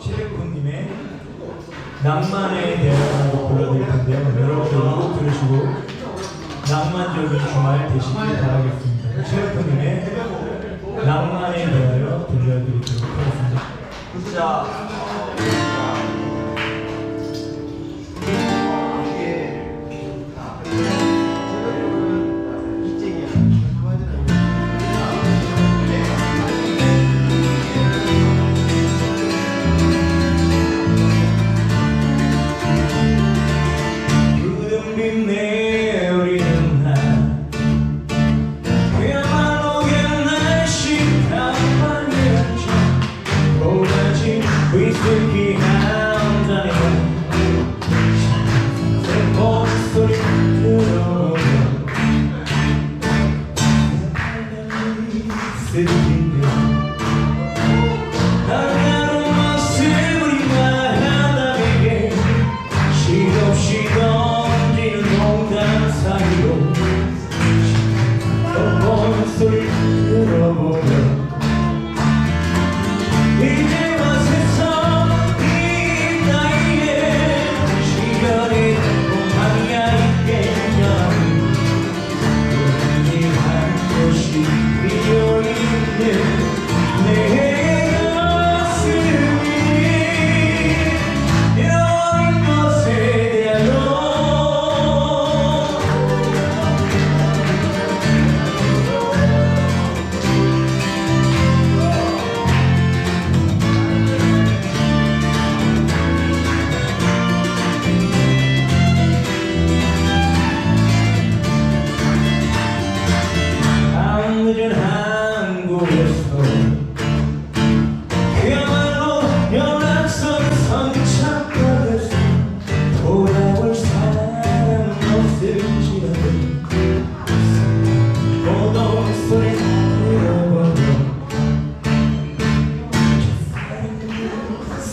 최백호님의 낭만에 대하여 불러드릴 텐데요. 여러분들 이곡 들으시고 낭만적인 주말 되시길 바라겠습니다. 최백호님의 낭만에 대하여 들려드리도록 하겠습니다. 진 city.